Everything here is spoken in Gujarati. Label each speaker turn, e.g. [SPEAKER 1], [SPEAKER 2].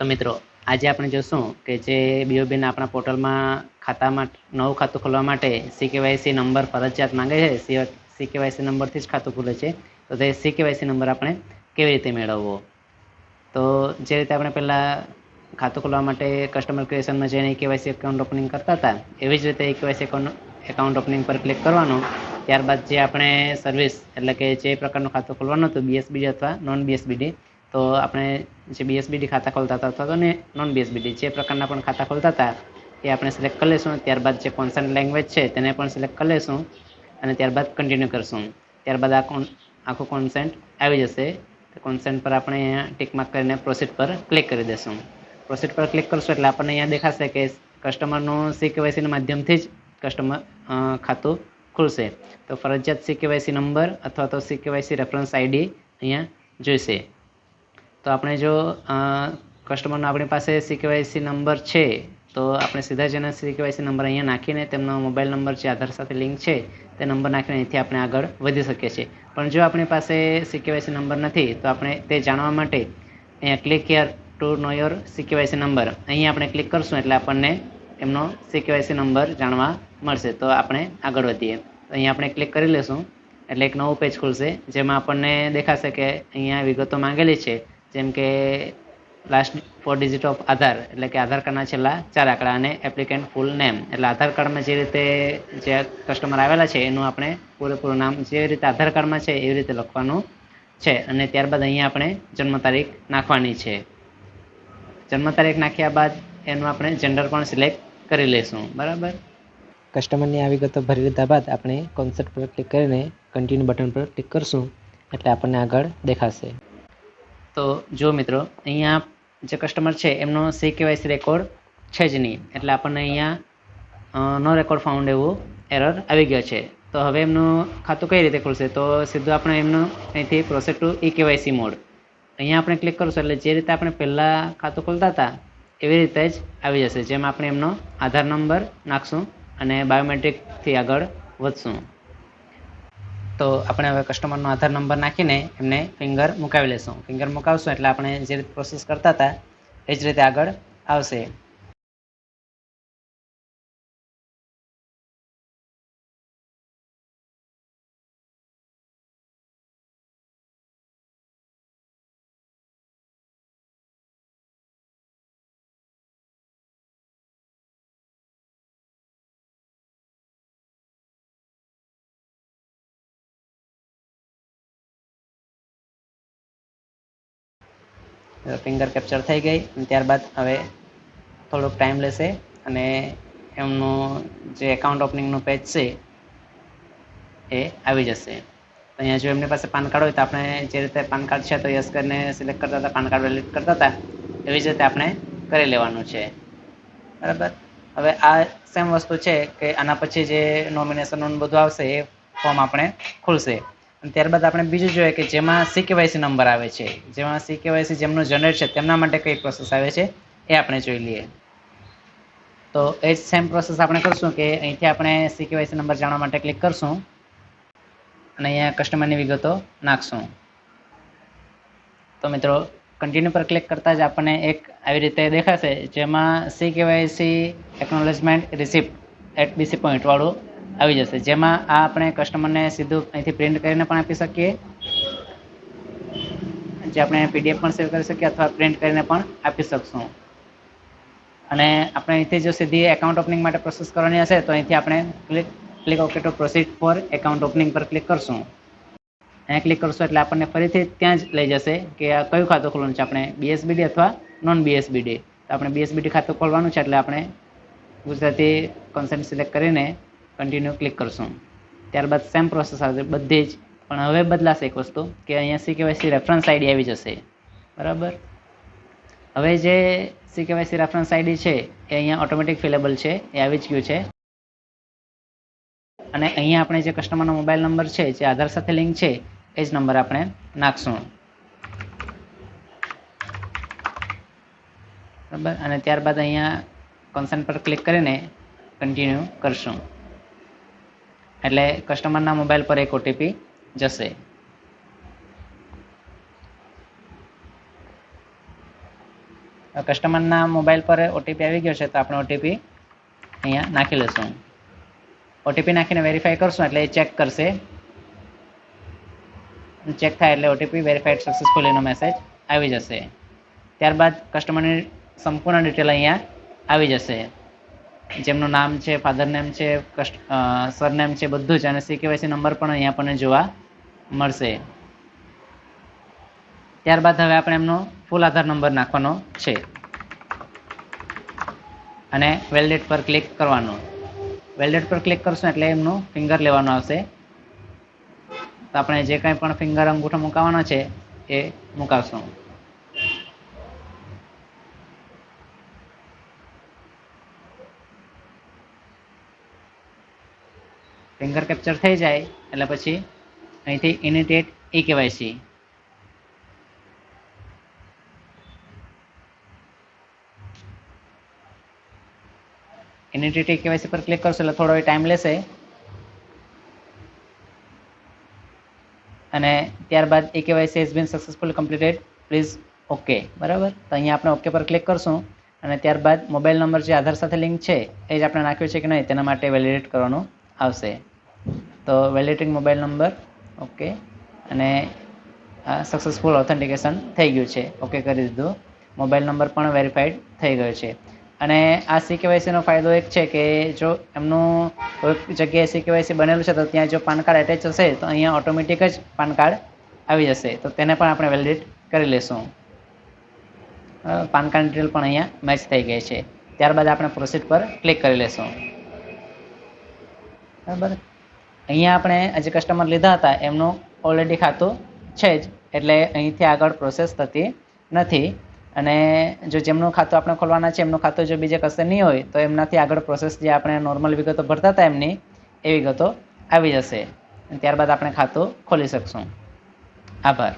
[SPEAKER 1] તો મિત્રો, આજે આપણે જોશું કે જે બીઓબીના આપણા પોર્ટલમાં ખાતામાં નવું ખાતું ખોલવા માટે સીકેવાયસી નંબર ફરજિયાત માંગે છે સીકેવાયસી નંબરથી જ ખાતું ખુલે છે, તો તે સીકેવાયસી નંબર આપણે કેવી રીતે મેળવવો? તો જે રીતે આપણે પહેલાં ખાતું ખોલવા માટે કસ્ટમર ક્રિએશનમાં જઈને કેવાયસી એકાઉન્ટ ઓપનિંગ કરતા હતા, એવી જ રીતે કેવાયસી એકાઉન્ટ એકાઉન્ટ ઓપનિંગ પર ક્લિક કરવાનું, ત્યારબાદ જે આપણે સર્વિસ એટલે કે જે પ્રકારનું ખાતું ખોલવાનું હતું બીએસબીડી અથવા નોન બીએસબીડી તો આપણે જે બીએસબીડી ખાતા ખોલતા હતા અથવા તો ને નોન બીએસબીડી જે પ્રકારના પણ ખાતા ખોલતા હતા, એ આપણે સિલેક્ટ કરી લઈશું ત્યારબાદ જે કોન્સન્ટ લેંગ્વેજ છે તેને પણ સિલેક્ટ કરી લઈશું અને ત્યારબાદ કન્ટિન્યુ કરશું. ત્યારબાદ આ કોન આખું કોન્સેન્ટ આવી જશે. કોન્સેન્ટ પર આપણે અહીંયા ટિક માર્ક કરીને પ્રોસીડ પર ક્લિક કરી દઈશું પ્રોસીડ પર ક્લિક કરશું એટલે આપણને અહીંયા દેખાશે કે કસ્ટમરનું સી કેવાયસીના માધ્યમથી જ કસ્ટમર ખાતું ખુલશે. તો ફરજિયાત સી કેવાયસી નંબર અથવા તો સી કેવાયસી રેફરન્સ આઈડી અહીંયા જોઈશે. તો આપણે જો કસ્ટમરનો આપણી પાસે સી નંબર છે, તો આપણે સીધા જ એના સી નંબર અહીંયા નાખીને તેમનો મોબાઈલ નંબર જે આધાર સાથે લિંક છે, તે નંબર નાખીને અહીંથી આપણે આગળ વધી શકીએ છીએ. પણ જો આપણી પાસે સી નંબર નથી, તો આપણે તે જાણવા માટે અહીંયા click here to know your C number અહીં આપણે ક્લિક કરશું એટલે આપણને એમનો સી નંબર જાણવા મળશે. તો આપણે આગળ વધીએ. અહીંયા આપણે ક્લિક કરી લઈશું એટલે એક નવું પેજ ખુલશે, જેમાં આપણને દેખાશે કે અહીંયા વિગતો માંગેલી છે. જેમ કે last four digit of Aadhaar એટલે કે આધાર કાર્ડના છેલ્લા ચાર આંકડા અને એપ્લિકેન્ટ ફૂલ નેમ એટલે આધાર કાર્ડમાં જે રીતે જે કસ્ટમર આવેલા છે, એનું આપણે પૂરેપૂરું નામ જે રીતે આધાર કાર્ડમાં છે, એવી રીતે લખવાનું છે. અને ત્યારબાદ અહીંયા આપણે જન્મ તારીખ નાખવાની છે. જન્મ તારીખ નાખ્યા બાદ એનું આપણે જેન્ડર પણ સિલેક્ટ કરી લઈશું. બરાબર?
[SPEAKER 2] કસ્ટમરની આ વિગતો ભરી લીધા બાદ આપણે કોન્સેપ્ટ પર ક્લિક કરીને કન્ટિન્યુ બટન પર ક્લિક કરશું. એટલે આપણને આગળ દેખાશે.
[SPEAKER 1] તો જો મિત્રો, અહીંયા જે કસ્ટમર છે, એમનો સી કેવાયસી રેકોર્ડ છે જ નહીં. એટલે આપણને અહીંયા નો રેકોર્ડ ફાઉન્ડ એવું એરર આવી ગયો છે. તો હવે એમનું ખાતું કઈ રીતે ખુલશે? તો સીધું આપણે એમનું અહીંથી process to E KYC mode અહીંયા આપણે ક્લિક કરશું એટલે જે રીતે આપણે પહેલાં ખાતું ખોલતા હતા, એવી રીતે જ આવી જશે. જેમ આપણે એમનો આધાર નંબર નાખશું અને બાયોમેટ્રિકથી આગળ વધશું. તો આપણે હવે કસ્ટમરનો આધાર નંબર નાખીને એમને ફિંગર મુકાવી લેશું. ફિંગર મુકાવશું એટલે આપણે જે રીતે પ્રોસેસ કરતા હતા, એ જ રીતે આગળ આવશે. ફિંગર કેપ્ચર થઈ ગઈ અને ત્યારબાદ હવે થોડોક ટાઈમ લેશે અને એમનું જે એકાઉન્ટ ઓપનિંગનું પેજ છે એ આવી જશે. અહીંયા જો એમની પાસે પાન કાર્ડ હોય તો આપણે જે રીતે પાન કાર્ડ છે તો યસ કરીને સિલેક્ટ કરતા હતા, પાન કાર્ડ વેલિડ કરતા હતા, એવી જ રીતે આપણે કરી લેવાનું છે. બરાબર? હવે આ સેમ વસ્તુ છે કે આના પછી જે નોમિનેશનનું બધું આવશે એ ફોર્મ આપણે ખુલશે. અને ત્યારબાદ આપણે બીજું જોઈએ કે જેમાં સીકેવાયસી નંબર આવે છે. જેમાં સી જેમનો જનરેટ છે, તેમના માટે કઈ પ્રોસેસ આવે છે એ આપણે જોઈ લઈએ. તો એ જ સેમ પ્રોસેસ આપણે કરશું કે અહીંથી આપણે સીકેવાયસી નંબર જાણવા માટે ક્લિક કરશું અને અહીંયા કસ્ટમરની વિગતો નાખશું. તો મિત્રો કન્ટિન્યુ પર ક્લિક કરતાં જ આપણને એક આવી રીતે દેખાશે જેમાં C KYC acknowledgement receipt at BC point વાળું આવી જશે. જેમાં આ આપણે કસ્ટમરને સીધું અહીંથી પ્રિન્ટ કરીને પણ આપી શકીએ. જે આપણે પીડીએફ પણ સેવ કરી શકીએ અથવા પ્રિન્ટ કરીને પણ આપી શકશું. અને આપણે અહીંથી જો સીધી એકાઉન્ટ ઓપનિંગ માટે પ્રોસેસ કરવાની હશે, તો અહીંથી આપણે click click okay to proceed for account opening પર ક્લિક કરશું. અહીંયા ક્લિક કરશું એટલે આપણને ફરીથી ત્યાં જ લઈ જશે કે આ કયું ખાતું ખોલવાનું છે? આપણે બીએસબીડી અથવા નોન બીએસબીડી તો આપણે બીએસબીડી ખાતું ખોલવાનું છે એટલે આપણે ગુજરાતી કોન્સેપ્ટ સિલેક્ટ કરીને કન્ટિન્યુ ક્લિક કરશું. ત્યારબાદ સેમ પ્રોસેસ આવશે બધી જ. પણ હવે બદલાશે એક વસ્તુ કે અહીંયા સી કેવાયસી રેફરન્સ આઈડી આવી જશે. બરાબર? હવે જે સી કેવાયસી રેફરન્સ આઈડી છે, એ અહીંયા ઓટોમેટિક ફિલેબલ છે, એ આવી જ ગયું છે. અને અહીંયા આપણે જે કસ્ટમરનો મોબાઈલ નંબર છે, જે આધાર સાથે લિંક છે, એ જ નંબર આપણે નાખશું. બરાબર? અને ત્યારબાદ અહીંયા કોન્સન્ટ પર ક્લિક કરીને કન્ટિન્યુ કરશું. એટલે કસ્ટમરના મોબાઈલ પર એક ઓટીપી જશે. કસ્ટમરના મોબાઈલ પર ઓટીપી આવી ગયો છે, તો આપણે ઓટીપી અહીંયા નાખી લઈશું. ઓટીપી નાખીને વેરીફાઈ કરશું, એટલે એ ચેક કરશે. ચેક થાય એટલે ઓટીપી વેરીફાઈડ સક્સેસફુલીનો મેસેજ આવી જશે. ત્યારબાદ કસ્ટમરની સંપૂર્ણ ડિટેલ અહીંયા આવી જશે. જેમનું નામ છે ફાધર નેમ છે કસ્ટ સરનેમ છે, બધું જ. અને સીકેવાયસી નંબર પણ અહીંયા આપણને જોવા મળશે. ત્યારબાદ હવે આપણે એમનો ફૂલ આધાર નંબર નાખવાનો છે. અને વેલ્ડેટ પર ક્લિક કરવાનું. વેલ્ડેટ પર ક્લિક કરશું એટલે એમનું ફિંગર લેવાનું આવશે. તો આપણે જે કંઈ પણ ફિંગર અંગૂઠો મુકાવાનો છે, એ મુકાવશું. ફિંગર કેપ્ચર થઈ જાય, એટલે પછી અહીંથી initiate E KYC initiate E KYC પર ક્લિક કરશો એટલે થોડો ટાઈમ લેશે. અને ત્યારબાદ E KYC has been successful completed please okay બરાબર? તો અહીંયા આપણે ઓકે પર ક્લિક કરશું. અને ત્યારબાદ મોબાઈલ નંબર જે આધાર સાથે લિંક છે, એ જ આપણે નાખ્યો છે કે નહીં, તેના માટે વેલિડેટ કરવાનું આવશે. તો વેલિડેટિંગ મોબાઈલ નંબર ઓકે અને સક્સેસફુલ ઓથેન્ટિકેશન થઈ ગયું છે ઓકે કરી દીધું. મોબાઈલ નંબર પણ વેરીફાઈડ થઈ ગયો છે. અને આ સીકેવાયસીનો ફાયદો એક છે કે જો એમનું કોઈક જગ્યાએ સીકેવાયસી બનેલું છે તો ત્યાં જો પાન કાર્ડ એટેચ હશે તો અહીંયા ઓટોમેટિક જ પાન કાર્ડ આવી જશે. તો તેને પણ આપણે વેલિડેટ કરી લેશું. પાન કાર્ડ ડિટેલ પણ અહીંયા મેચ થઈ ગઈ છે. ત્યારબાદ આપણે પ્રોસીડ પર ક્લિક કરી લેશું. બરાબર? અહીંયા આપણે જે કસ્ટમર લીધા હતા, એમનું ઓલરેડી ખાતું છે જ. એટલે અહીંથી આગળ પ્રોસેસ થતી નથી. અને જો જેમનું ખાતું આપણે ખોલવાના છે, એમનું ખાતું જો બીજે કશે નહીં હોય, તો એમનાથી આગળ પ્રોસેસ જે આપણે નોર્મલ વિગતો ભરતા હતા એમની, એ વિગતો આવી જશે. ત્યારબાદ આપણે ખાતું ખોલી શકશું. આભાર.